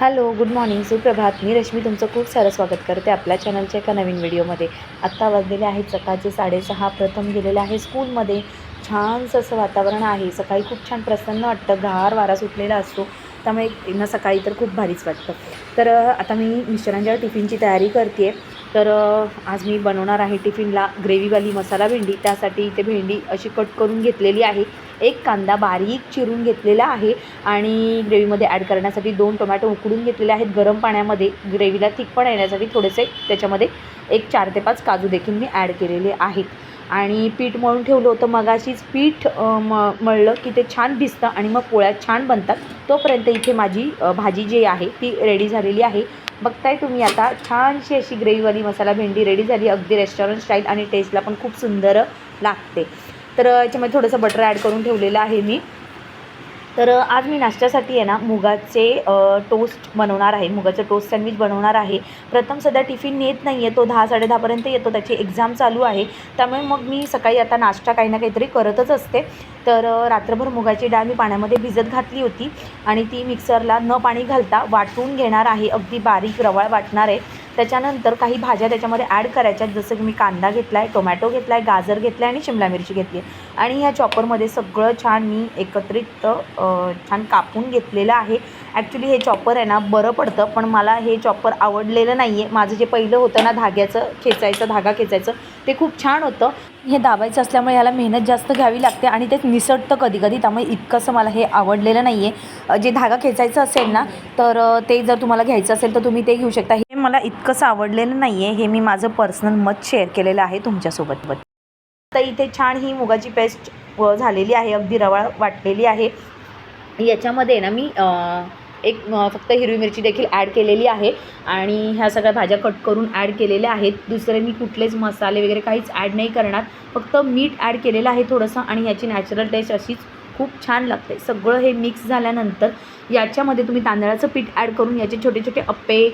Hello good morning. सुप्रभात. मी रश्मी तुमचं खूप सारं स्वागत करते आपल्या चॅनलच्या एका नवीन व्हिडिओमध्ये. आत्ता वाजलेले आहेत सकाळचे साडेसहा. प्रथम गेलेले आहे स्कूलमध्ये. छानसं असं वातावरण आहे. सकाळी खूप छान प्रसन्न वाटतं. गार वारा सुटलेला असतो. त्यामुळे सकाळी तर खूप भारीच वाटतं. तर आता मी मिस्टरांच्या टिफिनची तयारी करते आहे तर आज मी बनवणार आहे टिफिनला ग्रेव्हीवाली मसाला भेंडी. त्यासाठी इथे भेंडी अशी कट करून घेतलेली आहे. एक कांदा बारीक चिरून घेतलेला आहे आणि ग्रेव्हीमध्ये ॲड करण्यासाठी दोन टोमॅटो उकडून घेतलेले आहेत. गरम पाण्यामध्ये ग्रेव्हीला थिकपणा येण्यासाठी थोडेसे त्याच्यामध्ये एक चार ते पाच काजू देखील मी ॲड केलेले आहेत. आणि पीठ मळून ठेवलं होतं. मगाशीच पीठ म मळलं की ते छान भिजतं आणि मग पोळ्या छान बनतात. तोपर्यंत इथे माझी भाजी जी आहे ती रेडी झालेली आहे. बघताय तुम्ही आता छानशी अशी ग्रेव्हीवाली मसाला भेंडी रेडी झाली. अगदी रेस्टॉरंट स्टाईल आणि टेस्टला पण खूप सुंदर लागते. तर याच्यामध्ये थोडंसं बटर ॲड करून ठेवलेलं आहे मी. तर आज मी नाश्त्यासाठी आहे ना मुगाचे टोस्ट बनवणार आहे. मुगाचं टोस्ट सँडविच बनवणार आहे. प्रथम सध्या टिफिन नेत नाही आहे तो दहा साडेदहापर्यंत येतो. त्याची एक्झाम चालू आहे. त्यामुळे मग मी सकाळी आता नाश्ता काही ना काहीतरी करतच असते. तर रात्रभर मुगाची डाळ मी पाण्यामध्ये भिजत घातली होती आणि ती मिक्सरला न पाणी घालता वाटून घेणार आहे. अगदी बारीक रवाळ वाटणार आहे. त्याच्यानंतर काही भाज्या त्याच्यामध्ये ॲड करायच्या जसं की मी कांदा घेतला आहे टोमॅटो घेतला आहे गाजर घेतला आहे आणि शिमला मिरची घेतली आहे. आणि ह्या चॉपरमध्ये सगळं छान मी एकत्रित छान कापून घेतलेलं आहे. ॲक्च्युली हे चॉपर आहे ना बरं पडतं पण मला हे चॉपर आवडलेलं नाही आहे माझं जे पहिलं होतं ना धाग्याचं खेचायचं धागा खेचायचं ते खूप छान होतं. हे दाबायचं असल्यामुळे ह्याला मेहनत जास्त घ्यावी लागते आणि ते निसटतं कधी कधी त्यामुळे इतकंसं मला हे आवडलेलं नाही आहे जे धागा खेचायचं असेल ना तर ते जर तुम्हाला घ्यायचं असेल तर तुम्ही ते घेऊ शकता. मला इतकंसं आवडलेलं नाही आहे हे मी माझं पर्सनल मत शेअर केलेलं आहे तुमच्यासोबत. तर इथे छान ही मुगाची पेस्ट झालेली आहे अगदी रवाळ वाटलेली आहे. याच्यामध्ये ना मी एक फक्त हिरवी मिरची देखील ॲड केलेली आहे आणि ह्या सगळ्या भाज्या कट करून ॲड केलेल्या आहेत. दुसरे मी कुठलेच मसाले वगैरे काहीच ॲड नाही करणार. फक्त मीठ ॲड केलेलं आहे थोडंसं आणि ह्याची नॅचरल टेस्ट अशीच खूप छान लागते सगळं हे मिक्स झाल्यानंतर याच्यामध्ये तुम्ही तांदळाचं पीठ ॲड करून याचे छोटे छोटे अप्पे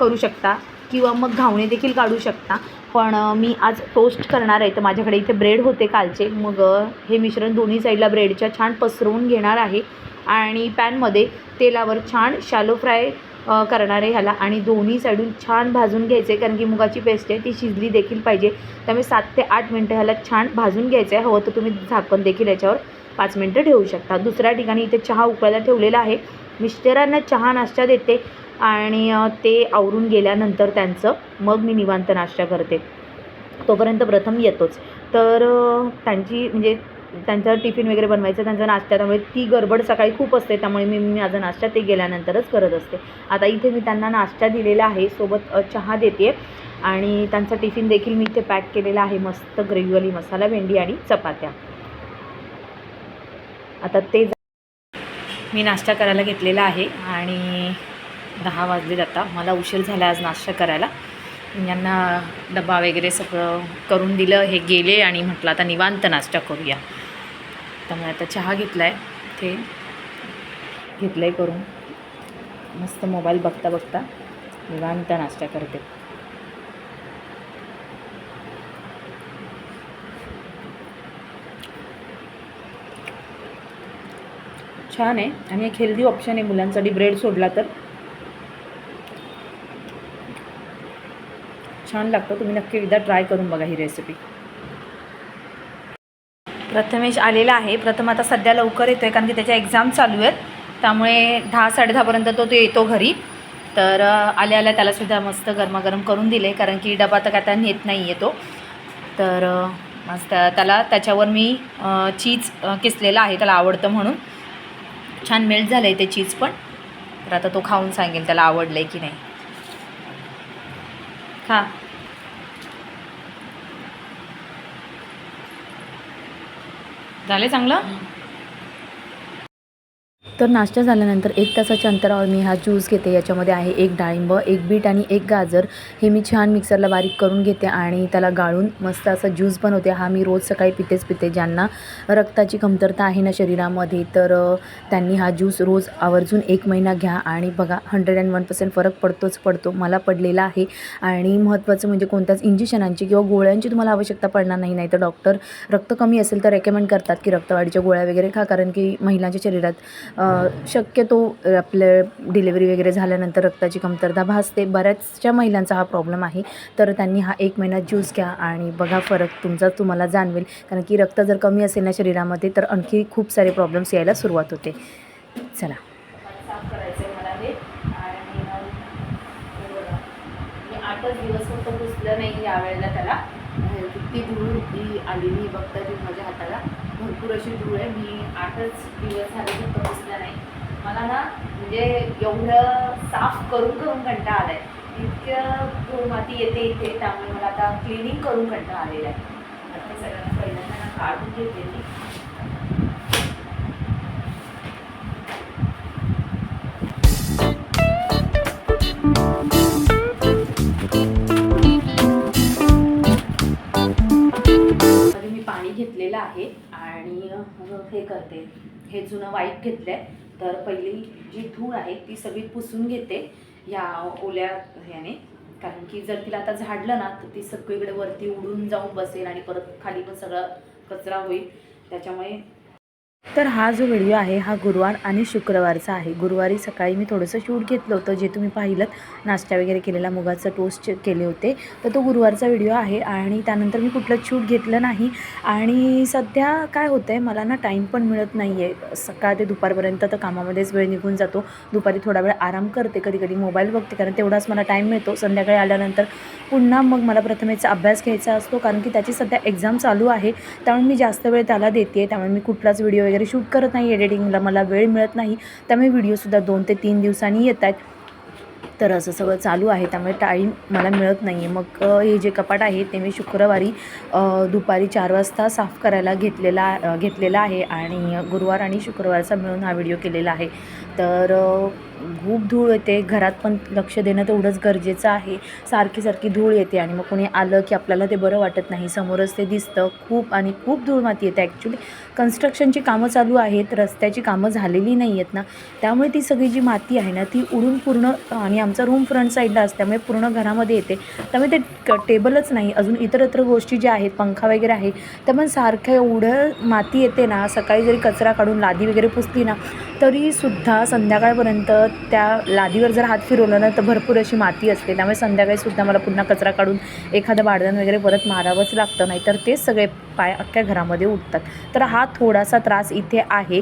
करू शकता किंवा मग घावणे देखील काढू शकता. पण मी आज टोस्ट करणार आहे. तर माझ्याकडे इथे ब्रेड होते कालचे. मग हे मिश्रण दोन्ही साईडला ब्रेडच्या छान पसरवून घेणार आहे. आणि पॅनमध्ये तेलावर छान शॅलो फ्राय करणार आहे ह्याला. आणि दोन्ही साईडून छान भाजून घ्यायचे कारण की मुगाची पेस्ट आहे ती शिजली देखील पाहिजे. त्यामुळे सात ते आठ मिनटं ह्याला छान भाजून घ्यायचं आहे. हवं तर तुम्ही झाकण देखील याच्यावर पाच मिनटं ठेवू शकता. दुसऱ्या ठिकाणी इथे चहा उकळायला ठेवलेला आहे. मिस्टरांना चहा नाश्ता देते आणि ते आवरून गेल्यानंतर त्यांचं मग मी निवांत नाश्ता करते. तोपर्यंत प्रथम येतोच. तर त्यांची म्हणजे त्यांचा टिफिन वगैरे बनवायचं त्यांचा नाश्ता त्यामुळे ती गडबड सकाळी खूप असते. त्यामुळे मी मी माझा नाश्ता ते गेल्यानंतरच करत असते. आता इथे मी त्यांना नाश्ता दिलेला आहे. सोबत चहा देते आणि त्यांचा टिफिन देखील मी इथे पॅक केलेला आहे. मस्त ग्रेव्हीवाली मसाला भेंडी आणि चपात्या. आता ते जा- मी नाश्ता करायला घेतलेला आहे आणि दहा वाजलेत आता. मला उशीर झाला आज नाश्ता करायला. यांना डबा वगैरे सगळं करून दिलं. हे गेले आणि म्हटलं आता निवांत नाश्ता करूया. त्यामुळे आता चहा घेतला आहे ते घेतलं आहे करून. मस्त मोबाईल बघता बघता निवांत नाश्ता करते. छान आहे आणि एक हेल्दी ऑप्शन आहे मुलांसाठी. ब्रेड सोडला तर. छान लागतं. तुम्ही नक्की एकदा ट्राय करून बघा ही रेसिपी प्रथमेश आलेला आहे. प्रथम आता सध्या लवकर येतो आहे कारण की त्याच्या एक्झाम चालू आहेत. त्यामुळे दहा साडेदहापर्यंत तो तो येतो घरी. तर आल्या आल्या त्यालासुद्धा मस्त गरमागरम करून दिले कारण की डबा तर काय आता नेत नाही येतो तर मस्त त्याला त्याच्यावर मी चीज किसलेला आहे. त्याला आवडतं म्हणून. छान मेल्ट झालं आहे ते चीज पण. तर आता तो खाऊन सांगेल त्याला आवडलं आहे की नाही. खा. झालं चांगलं? तर नाश्ता झाल्यानंतर एक तासाच्या अंतरावर मी हा ज्यूस घेते. याच्यामध्ये आहे एक डाळिंब एक बीट आणि एक गाजर. हे मी छान मिक्सरला बारीक करून घेते आणि त्याला गाळून मस्त असा ज्यूस बनवते. हा मी रोज सकाळी पितेच पिते. ज्यांना रक्ताची कमतरता आहे ना शरीरामध्ये तर त्यांनी हा ज्यूस रोज आवर्जून एक महिना घ्या आणि बघा हंड्रेड अँड वन पर्सेंट फरक पडतोच पडतो. मला पडलेला आहे आणि महत्त्वाचं म्हणजे कोणत्याच इंजेक्शनांची किंवा गोळ्यांची तुम्हाला आवश्यकता पडणार नाही. नाही तर डॉक्टर रक्त कमी असेल तर रेकमेंड करतात की रक्तवाढीच्या गोळ्या वगैरे खा. कारण की महिलांच्या शरीरात शक्यतो आपलं डिलेवरी वगैरे झाल्यानंतर रक्ताची कमतरता भासते. बऱ्याचशा महिलांचा हा प्रॉब्लेम आहे. तर त्यांनी हा एक महिना ज्यूस घ्या आणि बघा फरक तुमचा तुम्हाला जाणवेल. कारण की रक्त जर कमी असेल ना शरीरामध्ये तर आणखी खूप सारे प्रॉब्लेम्स यायला सुरुवात होते. चला. आठच दिवस फक्त पुसलं नाही यावेळेला त्याला. किती धूळ आलेली बघता माझ्या हाताला. भरपूर अशी धूळ आहे. मी आठच दिवस झाले तर पुसलं नाही. मला ना म्हणजे एवढं साफ करून करून कंटाळा आला आहे इतकं धूळ माती येते इथे त्यामुळे मला आता क्लिनिंग करून कंटाळा आलेला आहे. आता सगळ्यांना पहिल्यांदा काढून घेते घेतलेलं आहे आणि हे करते. हे जुनं वाईट घेतलं आहे तर पहिली जी धूळ आहे ती सगळी पुसून घेते या ओल्या ह्याने. कारण की जर तिला आता झाडलं ना तर ती सगळीकडे वरती उडून जाऊन बसेल आणि परत खाली पण सगळा कचरा होईल. त्याच्यामुळे तर हा जो व्हिडिओ आहे हा गुरुवार आणि शुक्रवारचा आहे. गुरुवारी सकाळी मी थोडंसं शूट घेतलं होतं जे तुम्ही पाहिलं नाश्ता वगैरे केलेला मुगाचं टोस्ट केले होते. तर तो गुरुवारचा व्हिडिओ आहे आणि त्यानंतर मी कुठलंच शूट घेतलं नाही. आणि सध्या काय होतं आहे मला ना टाईम पण मिळत नाही आहे सकाळ ते दुपारपर्यंत तर कामामध्येच वेळ निघून जातो. दुपारी थोडा वेळ आराम करते कधी कधी मोबाईल बघते कारण तेवढाच मला टाईम मिळतो. संध्याकाळी आल्यानंतर पुन्हा मग मला प्रथमेचा अभ्यास घ्यायचा असतो कारण की त्याची सध्या एक्झाम चालू आहे. त्यामुळे मी जास्त वेळ त्याला देते त्यामुळे मी कुठलाच व्हिडिओ वगैरे शूट करत नाही एडिटिंगला मला वेळ मिळत नाही. त्यामुळे व्हिडिओसुद्धा दोन ते तीन दिवसांनी येत आहेत. तर असं सगळं चालू आहे त्यामुळे टाईम मला मिळत नाही आहे मग हे जे कपाट आहे ते मी शुक्रवारी दुपारी चार वाजता साफ करायला घेतलेला घेतलेला आहे आणि गुरुवार आणि शुक्रवारचा मिळून हा व्हिडिओ केलेला आहे. तर खूप धूळ येते. घरात पण लक्ष देणं तेवढंच गरजेचं आहे. सारखी सारखी धूळ येते आणि मग कोणी आलं की आपल्याला ते बरं वाटत नाही. समोरच ते दिसतं. खूप आणि खूप धूळ माती येते. ॲक्च्युली कन्स्ट्रक्शनची कामं चालू आहेत. रस्त्याची कामं झालेली नाही आहेत ना. त्यामुळे ती सगळी जी माती आहे ना ती उडून पूर्ण आणि आमचा रूम फ्रंट साईडला असल्यामुळे पूर्ण घरामध्ये येते. त्यामुळे ते क टेबलच नाही अजून इतरत्र गोष्टी ज्या आहेत पंखा वगैरे आहे त्या पण सारखं एवढं माती येते ना सकाळी जरी कचरा काढून लादी वगैरे पुसली ना तरीसुद्धा संध्याकाळपर्यंत त्या लादीवर जर हात फिरवलं ना तर भरपूर अशी माती असते. त्यामुळे संध्याकाळीसुद्धा मला पुन्हा कचरा काढून एखादं भाडण वगैरे परत मारावंच लागतं नाही तर तेच सगळे पाय अख्ख्या घरामध्ये उठतात तर हा थोडासा त्रास इथे आहे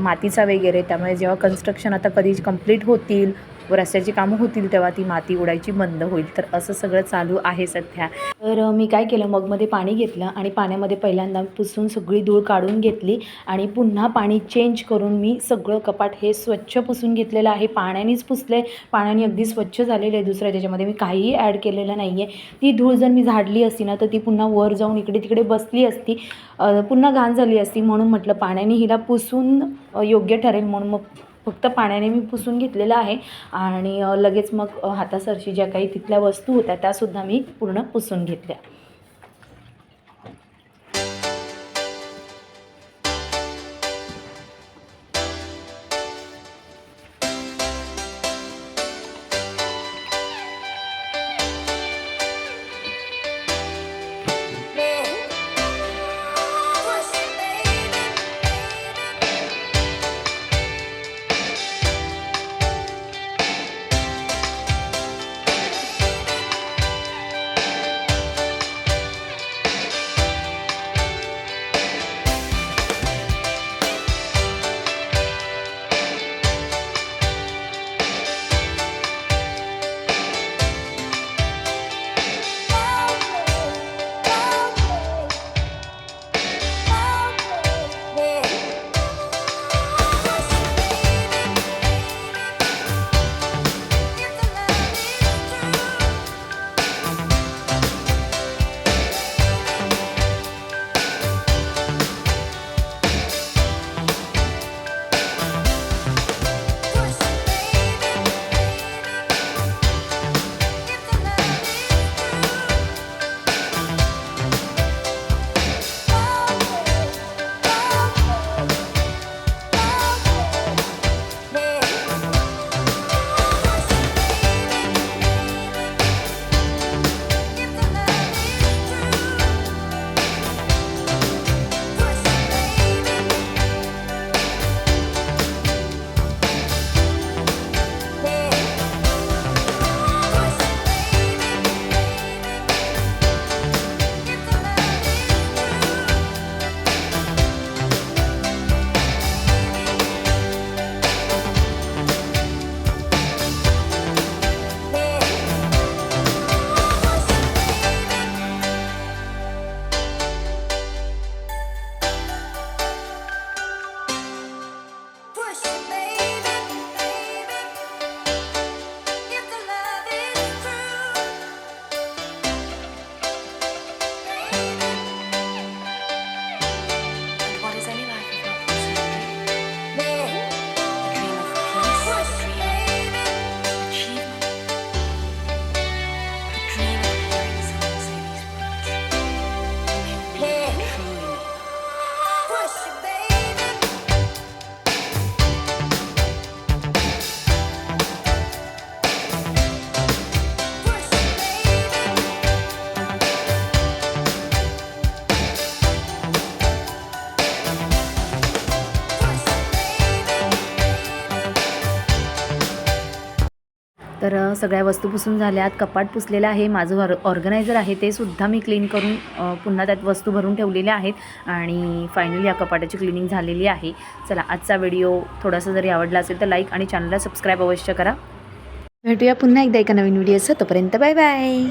मातीचा वगैरे. त्यामुळे जेव्हा कन्स्ट्रक्शन आता कधी कंप्लीट होतील व रस्त्याची कामं होतील तेव्हा ती माती उडायची बंद होईल. तर असं सगळं चालू आहे सध्या. तर मी काय केलं? मगमध्ये पाणी घेतलं आणि पाण्यामध्ये पहिल्यांदा पुसून सगळी धूळ काढून घेतली आणि पुन्हा पाणी चेंज करून मी सगळं कपाट हे स्वच्छ पुसून घेतलेलं आहे. पाण्यानेच पुसले पाण्याने अगदी स्वच्छ झालेलं आहे दुसऱ्या त्याच्यामध्ये मी काहीही ॲड केलेलं नाही आहे ती धूळ जर मी झाडली असती ना तर ती पुन्हा वर जाऊन इकडे तिकडे बसली असती पुन्हा घाण झाली असती म्हणून म्हटलं पाण्याने हिला पुसून योग्य ठरेल म्हणून मग फक्त पाण्याने मी पुसून घेतलेलं आहे आणि लगेच मग हातासरशी ज्या काही तिथल्या वस्तू होत्या त्यासुद्धा मी पूर्ण पुसून घेतल्या. तर सगळ्या वस्तू पुसून झाल्यात. कपाट पुसलेलं आहे. माझं ऑर ऑर्गनायझर आहे ते सुद्धा मी क्लीन करून पुन्हा त्यात वस्तू भरून ठेवलेल्या आहेत आणि फायनली या कपाटाची क्लिनिंग झालेली आहे. चला आजचा व्हिडिओ थोडासा जरी आवडला असेल तर लाईक आणि चॅनलला सबस्क्राईब अवश्य करा. भेटूया पुन्हा एकदा एका नवीन व्हिडिओचं तोपर्यंत बाय बाय.